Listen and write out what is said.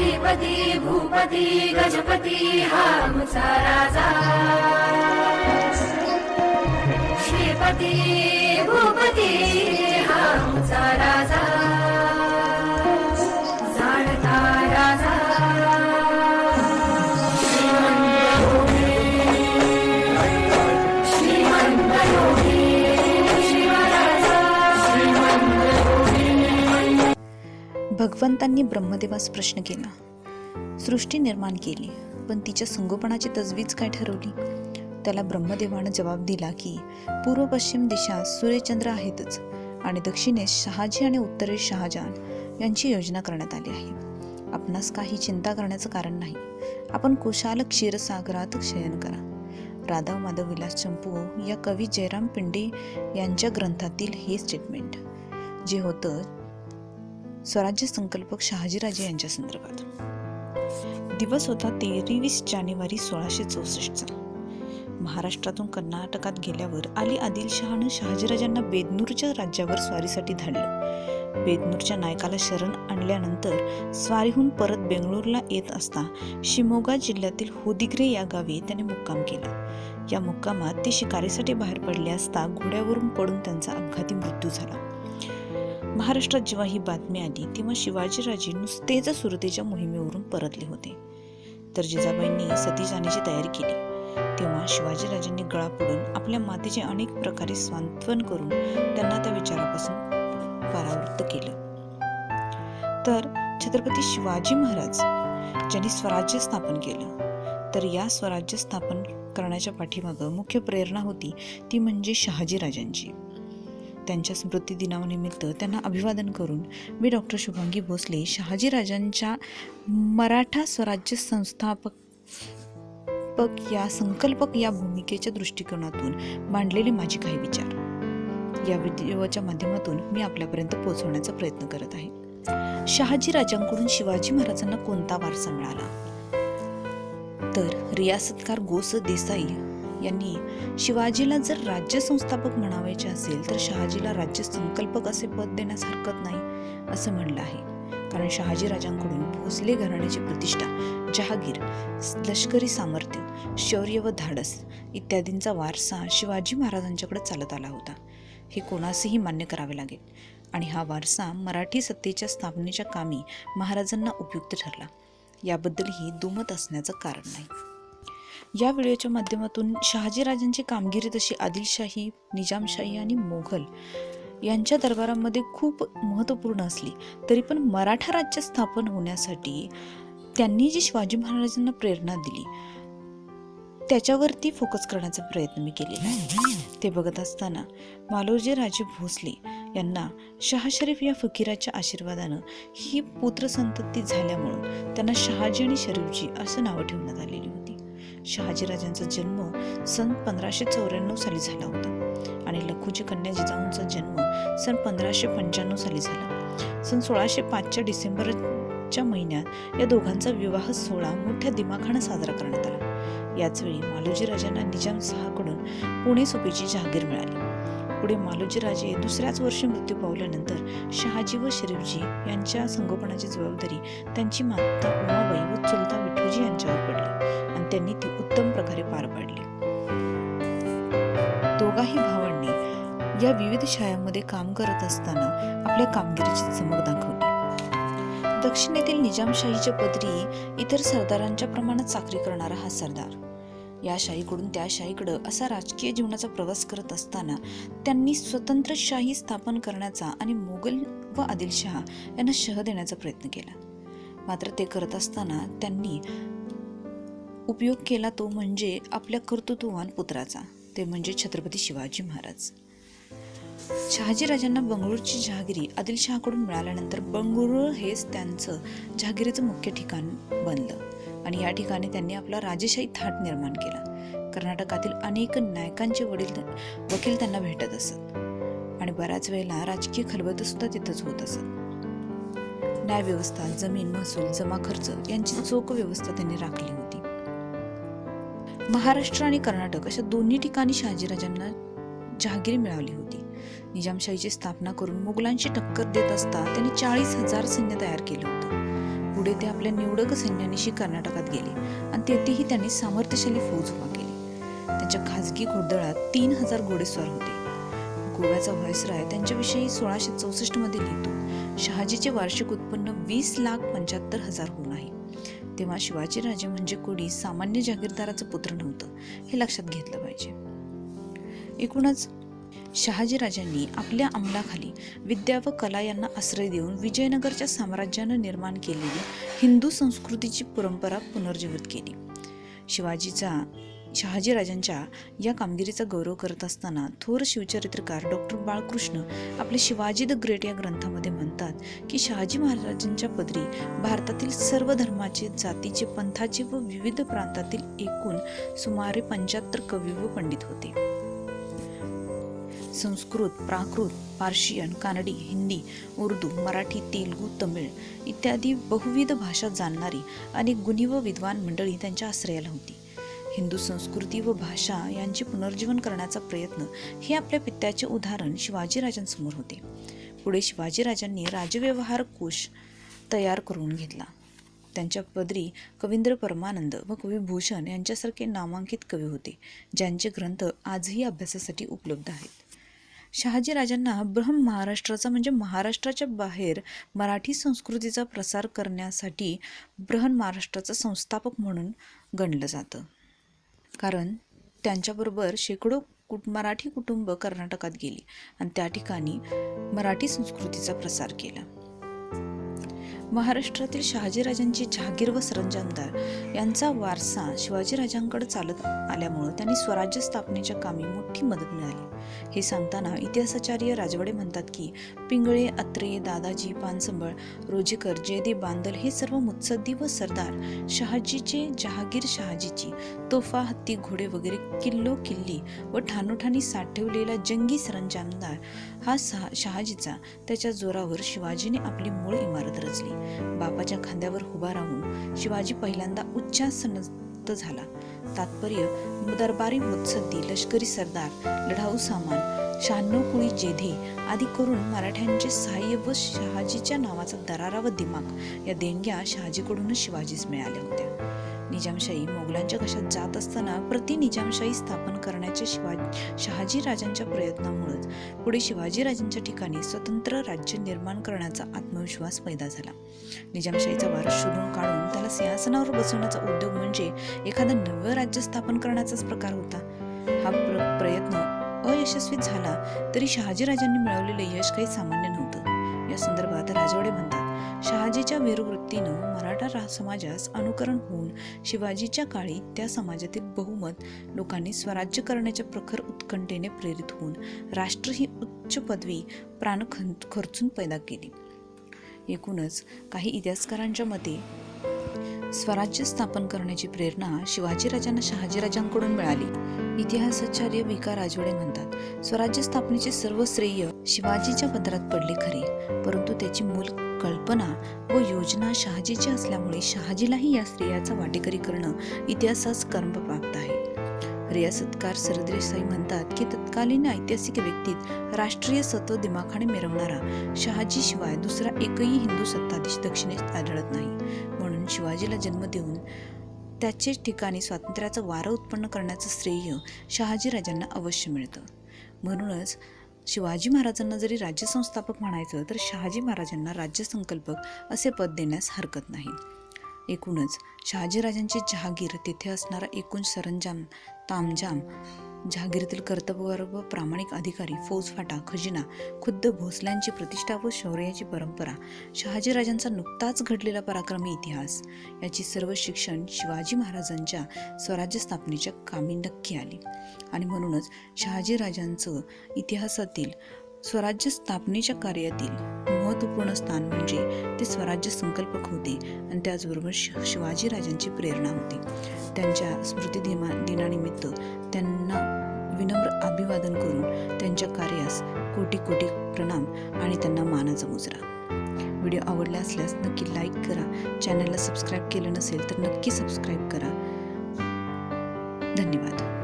श्रीपती भूपती गजपती हा आमचा राजा श्रीपती भूपती हा आमचा राजा भगवंतांनी ब्रह्मदेवास प्रश्न केला. सृष्टी निर्माण केली पण तिच्या संगोपनाची तजवीज काय ठरवली? त्याला ब्रह्मदेवानं जबाब दिला की पूर्व पश्चिम दिशा सूर्यचंद्र आहेतच आणि दक्षिणेस शहाजी आणि उत्तरेस शहाजहान यांची योजना करण्यात आली आहे. आपणास काही चिंता करण्याचं कारण नाही. आपण कुशाल क्षीरसागरात शयन करा. राधा माधव विलास चंपू या कवी जयराम पिंडे यांच्या ग्रंथातील हे स्टेटमेंट जे होतं स्वराज्य संकल्पक शहाजीराजे यांच्या संदर्भात. दिवस होता तेवीस जानेवारी सोळाशे चौसष्टचा. महाराष्ट्रातून कर्नाटकात गेल्यावर आली आदिलशहानं शहाजीराजांना बेदनूरच्या राज्यावर स्वारीसाठी धाडलं. बेदनूरच्या नायकाला शरण आणल्यानंतर स्वारीहून परत बेंगळूरला येत असता शिमोगा जिल्ह्यातील होदिग्रे या गावी त्याने मुक्काम केला. या मुक्कामात ते शिकारीसाठी बाहेर पडले असता घोड्यावरून पडून त्यांचा अपघाती मृत्यू झाला. महाराष्ट्रात जेव्हा ही बातमी आली तेव्हा शिवाजीराजे नुसतेच सुरतेच्या मोहिमेवरून परतले होते. तर जिजाबाईंनी सती जाण्याची तयारी केली. तेव्हा शिवाजीराजांनी गळा पडून आपल्या मातेचे अनेक प्रकारे सांत्वन करून त्यांना त्या विचारापासून परावृत्त केलं. तर छत्रपती शिवाजी महाराज ज्यांनी स्वराज्य स्थापन केलं तर या स्वराज्य स्थापन करण्याच्या पाठीमागं मुख्य प्रेरणा होती ती म्हणजे शहाजीराजांची. त्यांच्या स्मृती दिनानिमित्त त्यांना अभिवादन करून मी डॉक्टर शुभांगी भोसले शहाजीराजांच्या मराठा स्वराज्य संस्थापक पक या संकल्पक या भूमिकेच्या दृष्टिकोनातून मांडलेले माझे काही विचार. या व्हिडिओच्या माध्यमातून मी आपल्यापर्यंत पोहोचवण्याचा प्रयत्न करत आहे. शहाजीराजांकडून शिवाजी महाराजांना कोणता वारसा मिळाला? तर रियासतकार गोस देसाई यांनी शिवाजीला जर राज्य संस्थापक म्हणावायचे असेल तर शहाजीला राज्य संकल्पक असे पद देण्यास हरकत नाही असं म्हणलं आहे. कारण शहाजी राजांकडून भोसले घराण्याची प्रतिष्ठा जहागीर लष्करी सामर्थ्य शौर्य व धाडस इत्यादींचा वारसा शिवाजी महाराजांच्याकडे चालत आला होता. हे कोणासही मान्य करावे लागेल. आणि हा वारसा मराठी सत्तेच्या स्थापनेच्या कामी महाराजांना उपयुक्त ठरला. याबद्दलही दुमत असण्याचं कारण नाही. या व्हिडिओच्या माध्यमातून शहाजीराजांची कामगिरी तशी आदिलशाही निजामशाही आणि मोघल यांच्या दरबारामध्ये खूप महत्त्वपूर्ण असली तरी पण मराठा राज्य स्थापन होण्यासाठी त्यांनी जी शिवाजी महाराजांना प्रेरणा दिली त्याच्यावरती फोकस करण्याचा प्रयत्न मी केलेला आहे. ते बघत असताना मालोजी राजे भोसले यांना शहा शरीफ या फकीराच्या आशीर्वादानं ही पुत्रसंतती झाल्यामुळं त्यांना शहाजी आणि शरीफजी असं नावं ठेवण्यात आलेली होती. शहाजीराजांचा जन्म सन पंधराशे चौऱ्याण्णव साली झाला होता. आणि लखुजी कन्या जिजाऊंचा जन्म सन पंधराशे पंच्याण्णव साली झाला. सन सोळाशे पाचच्या डिसेंबरच्या महिन्यात या दोघांचा विवाह सोहळा मोठ्या दिमाखानं साजरा करण्यात आला. याचवेळी मालोजी राजांना निजाम सहाकडून पुणे सोपीची जहागीर मिळाली. पुढे मालोजीराजे दुसऱ्याच वर्षी मृत्यू पावल्यानंतर शहाजी व शरीफजी यांच्या संगोपनाची जबाबदारी त्यांची माता उमाबाई व चुलता विठूजी यांच्यावर पडली आणि त्यांनी ती उत्तम प्रकारे पार पाडली. दोघाही भावांनी या विविध शाळांमध्ये काम करत असताना आपल्या कामगिरीची चमक दाखवली. दक्षिणेतील निजामशाहीच्या पदरी इतर सरदारांच्या प्रमाणात चाकरी करणारा हा सरदार. या शाहीकडून त्या शाहीकडं असा राजकीय जीवनाचा प्रवास करत असताना त्यांनी स्वतंत्र शाही स्थापन करण्याचा आणि मोगल व आदिलशहा यांना शह देण्याचा प्रयत्न केला. मात्र ते करत असताना त्यांनी उपयोग केला तो म्हणजे आपल्या कर्तृत्ववान पुत्राचा ते म्हणजे छत्रपती शिवाजी महाराज. शहाजीराजांना बंगळूरची जहागिरी आदिलशहाकडून मिळाल्यानंतर बंगळूर हेच त्यांचं जहागिरीचं मुख्य ठिकाण बनलं. आणि या ठिकाणी त्यांनी आपला राजेशाही थाट निर्माण केला. कर्नाटकातील अनेक नायकांचे वडील वकील त्यांना भेटत असत. आणि बऱ्याच वेळेला राजकीय खलबत सुद्धा तिथंच होत असत. न्यायव्यवस्था जमीन महसूल जमा खर्च यांची चोख व्यवस्था त्यांनी राखली होती. महाराष्ट्र आणि कर्नाटक अशा दोन्ही ठिकाणी शहाजीराजांना जहागिरी मिळाली होती. निजामशाहीची स्थापना करून मुघलांशी टक्कर देत असता त्यांनी चाळीस हजार सैन्य तयार केलं होतं. पुढे ते आपल्या निवडक सैन्यानिशी कर्नाटकात गेले आणि तेथेही त्यांनी सामर्थ्यशाली फौज उभा केली. त्यांच्या खाजगी घोडदळात तीन हजार घोडेस्वार होते. गोव्याचा व्हायसराय त्यांच्याविषयी सोळाशे चौसष्टमध्ये लिहितो शहाजीचे वार्षिक उत्पन्न वीस लाख पंच्याहत्तर हजार होऊन आहे. तेव्हा शिवाजीराजे म्हणजे कोणी सामान्य जागीरदाराचं पुत्र नव्हतं हे लक्षात घेतलं पाहिजे. एकूणच शहाजीराजांनी आपल्या अंमलाखाली विद्या व कला यांना आश्रय देऊन विजयनगरच्या साम्राज्यानं निर्माण केलेली हिंदू संस्कृतीची परंपरा पुनर्जीवित केली. शिवाजीचा शहाजीराजांच्या या कामगिरीचा गौरव करत असताना थोर शिवचरित्रकार डॉक्टर बाळकृष्ण आपले शिवाजी द ग्रेट या ग्रंथामध्ये म्हणतात की शहाजी महाराजांच्या पदरी भारतातील सर्व धर्माचे जातीचे पंथाचे व विविध प्रांतातील एकूण सुमारे पंच्याहत्तर कवी व पंडित होते. संस्कृत प्राकृत पार्शियन कानडी हिंदी उर्दू मराठी तेलुगू तमिळ इत्यादी बहुविध भाषा जाणणारी अनेक गुणी व विद्वान मंडळी त्यांच्या आश्रयाला होती. हिंदू संस्कृती व भाषा यांचे पुनर्जीवन करण्याचा प्रयत्न हे आपल्या पित्याचे उदाहरण शिवाजीराजांसमोर होते. पुढे शिवाजीराजांनी राजव्यवहार कोश तयार करून घेतला. त्यांच्या पदरी कवींद्र परमानंद व कवी भूषण यांच्यासारखे नामांकित कवी होते ज्यांचे ग्रंथ आजही अभ्यासासाठी उपलब्ध आहेत. शहाजीराजांना ब्रह्म महाराष्ट्राचा म्हणजे महाराष्ट्राच्या बाहेर मराठी संस्कृतीचा प्रसार करण्यासाठी ब्रहन महाराष्ट्राचा संस्थापक म्हणून गणलं जातं. कारण त्यांच्याबरोबर शेकडो कुट मराठी कुटुंब कर्नाटकात गेली आणि त्या ठिकाणी मराठी संस्कृतीचा प्रसार केला. महाराष्ट्रातील शहाजीराजांची जहागीर व सरंजामदार यांचा वारसा शिवाजीराजांकडे चालत आल्यामुळं त्यांनी स्वराज्य स्थापनेच्या कामी मोठी मदत मिळाली. हे सांगताना इतिहासाचार्य राजवाडे म्हणतात की पिंगळे अत्रे दादाजी पानसंबळ रोजेकर जयदेव बांदल हे सर्व मुत्सद्दी व सरदार शहाजीचे जहागीर शहाजीची तोफा हत्ती घोडे वगैरे किल्लो किल्ली व ठाणोठाणी साठवलेला जंगी सरंजामदार हा सहा शहाजीचा त्याच्या जोरावर शिवाजीने आपली मूळ इमारत रचली. बापाच्या खांद्यावर उभा राहून शिवाजी पहिल्यांदा उच्चासनस्त झाला. तात्पर्य दरबारी मुत्सद्दी लष्करी सरदार लढाऊ सामान शहाण्णव कुळी जेधे आदी करून मराठ्यांचे सहाय्य व शहाजीच्या नावाचा दरारा व दिमाग या देणग्या शहाजीकडूनच शिवाजीस मिळाल्या होत्या. निजामशाही मोगलांच्या घशात जात असताना प्रति निजामशाही स्थापन करण्याच्या शिवा शहाजी राजांच्या प्रयत्नामुळेच पुढे शिवाजीराजांच्या ठिकाणी स्वतंत्र राज्य निर्माण करण्याचा आत्मविश्वास पैदा झाला. निजामशाहीचा वारस शोधून काढून त्याला सिंहासनावर बसवण्याचा उद्योग म्हणजे एखादं नवं राज्य स्थापन करण्याचाच प्रकार होता. हा प्र प्रयत्न अयशस्वी झाला तरी शहाजीराजांनी मिळवलेले यश काही सामान्य नव्हतं. या संदर्भात राजवाडे म्हणतात शहाजीच्या वीरवृत्तीनं मराठा रा समाजास अनुकरण होऊन शिवाजीच्या काळी त्या समाजातील बहुमत लोकांनी स्वराज्य करण्याच्या प्रखर उत्कंठेने प्रेरित होऊन राष्ट्र ही उच्च पदवी प्राण खं- खर्चून पैदा केली. एकूणच काही इतिहासकारांच्या मते स्वराज्य स्थापन करण्याची प्रेरणा शिवाजीराजांना शहाजीराजांकडून मिळाली. इतिहासाचार्य विका राजवडे म्हणतात स्वराज्य स्थापनेचे सर्व श्रेय शिवाजीच्या पदरात पडले खरे परंतु त्याची मूल कल्पना व योजना शहाजीची असल्यामुळे शहाजीलाही या श्रेयाचा वाटेकरी करणं इतिहासास कर्मप्राप्त आहे. रियासतकार सरदेसाई म्हणतात की तत्कालीन ऐतिहासिक व्यक्तीत राष्ट्रीय सत्व दिमाखाने मिरवणारा शहाजी शिवाय दुसरा एकही हिंदू सत्ताधीश दक्षिणेत आढळत नाही. म्हणून शिवाजीला जन्म देऊन त्याचे ठिकाणी स्वातंत्र्याचं वारं उत्पन्न करण्याचं श्रेय शहाजीराजांना अवश्य मिळतं. म्हणूनच शिवाजी महाराजांना जरी राज्य संस्थापक म्हणायचं तर शहाजी महाराजांना राज्यसंकल्पक असे पद देण्यास हरकत नाही. एकूणच. शहाजीराजांची जहागीर तेथे असणारा एकूण सरंजाम तामजाम जहागीरीतील कर्तव्यवर व प्रामाणिक अधिकारी फौजफाटा खजिना खुद्द भोसल्यांची प्रतिष्ठा व शौर्याची परंपरा शहाजीराजांचा नुकताच घडलेला पराक्रमी इतिहास. याची सर्व शिक्षण शिवाजी महाराजांच्या स्वराज्य स्थापनेच्या कामी नक्की आली. आणि म्हणूनच शहाजीराजांचं इतिहासातील स्वराज्य स्थापनेच्या कार्यातील महत्त्वपूर्ण स्थान म्हणजे ते स्वराज्य संकल्पक होते आणि त्याचबरोबर शि शिवाजीराजांची प्रेरणा होती. त्यांच्या स्मृती दिमा दिनानिमित्त त्यांना विनम्र अभिवादन करून त्यांच्या कार्यास कोटी कोटी प्रणाम आणि त्यांना मानाचा मुजरा. व्हिडिओ आवडला असल्यास नक्की लाईक करा. चॅनलला सबस्क्राईब केलं नसेल तर नक्की सबस्क्राईब करा. धन्यवाद.